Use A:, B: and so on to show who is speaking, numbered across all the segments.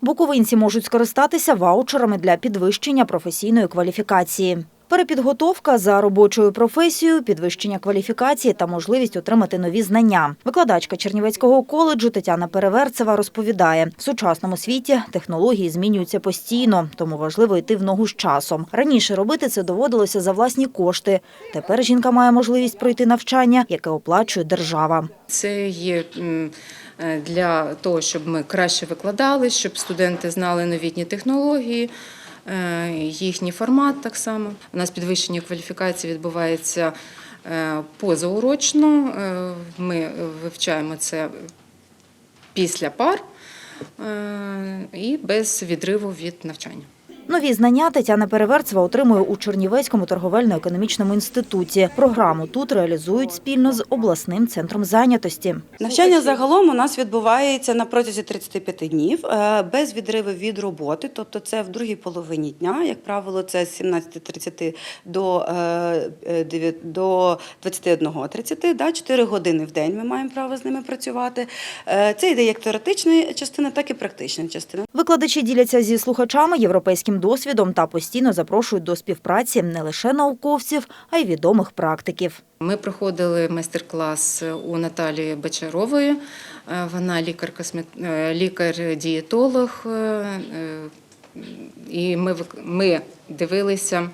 A: Буковинці можуть скористатися ваучерами для підвищення професійної кваліфікації. Перепідготовка за робочою професією, підвищення кваліфікації та можливість отримати нові знання. Викладачка Чернівецького коледжу Тетяна Переверцева розповідає, в сучасному світі технології змінюються постійно, тому важливо йти в ногу з часом. Раніше робити це доводилося за власні кошти. Тепер жінка має можливість пройти навчання, яке оплачує держава.
B: Це є е, для того, щоб ми краще викладали, щоб студенти знали новітні технології, їхній формат так само. У нас підвищення кваліфікації відбувається е, позаурочно. Е, Ми вивчаємо це після пар е, і без відриву від навчання.
A: Нові знання Тетяна Переверцева отримує у Чернівецькому торговельно-економічному інституті. Програму тут реалізують спільно з обласним центром зайнятості.
C: Навчання загалом у нас відбувається на протязі 35 днів е, без відриву від роботи. Тобто, це в другій половині дня, як правило, це з 17.30 до, е, е, до 21.30, да, 4 години в день ми маємо право з ними працювати. Це йде як теоретична частина, так і практична частина.
A: Викладачі діляться зі слухачами європейським досвідом та постійно запрошують до співпраці не лише науковців, а й відомих практиків.
B: Ми проходили майстер-клас у Наталії Бачарової. Е, Вона е, лікар-дієтолог. е, І ми, дивилися,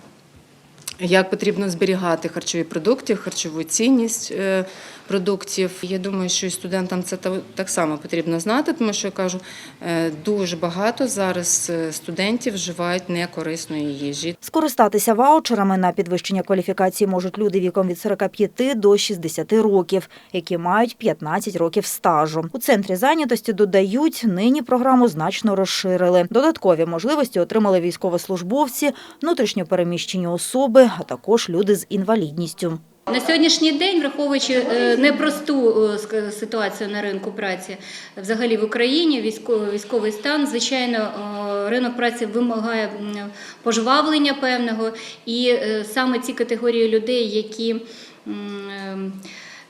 B: як потрібно зберігати харчові продукти, харчову цінність продуктів. Я думаю, що і студентам це та- так само потрібно знати, тому що я кажу, е, дуже багато зараз е, студентів вживають некорисної їжі.
A: Скористатися ваучерами на підвищення кваліфікації можуть люди віком від 45 до 60 років, які мають 15 років стажу. У центрі зайнятості додають, нині програму значно розширили. Додаткові можливості отримали військовослужбовці, внутрішньо переміщені особи, а також люди з інвалідністю.
D: На сьогоднішній день, враховуючи е, непросту е, ситуацію на ринку праці, взагалі в Україні військовий, стан, звичайно, е, ринок праці вимагає пожвавлення певного, і саме ці категорії людей, які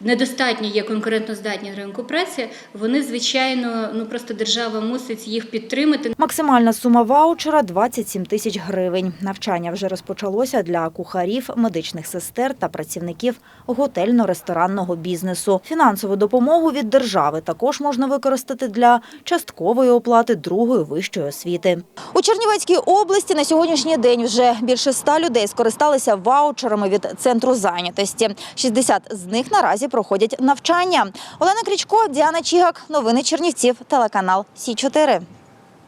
D: недостатньо є конкурентоздатні на ринку праці, вони звичайно, ну просто держава мусить їх підтримати.
A: Максимальна сума ваучера – 27 тисяч гривень. Навчання вже розпочалося для кухарів, медичних сестер та працівників готельно-ресторанного бізнесу. Фінансову допомогу від держави також можна використати для часткової оплати другої вищої освіти. У Чернівецькій області на сьогоднішній день вже більше ста людей скористалися ваучерами від центру зайнятості. 60 з них наразі проходять навчання. Олена Крічко, Діана Чігак. Новини Чернівців. Телеканал Сі 4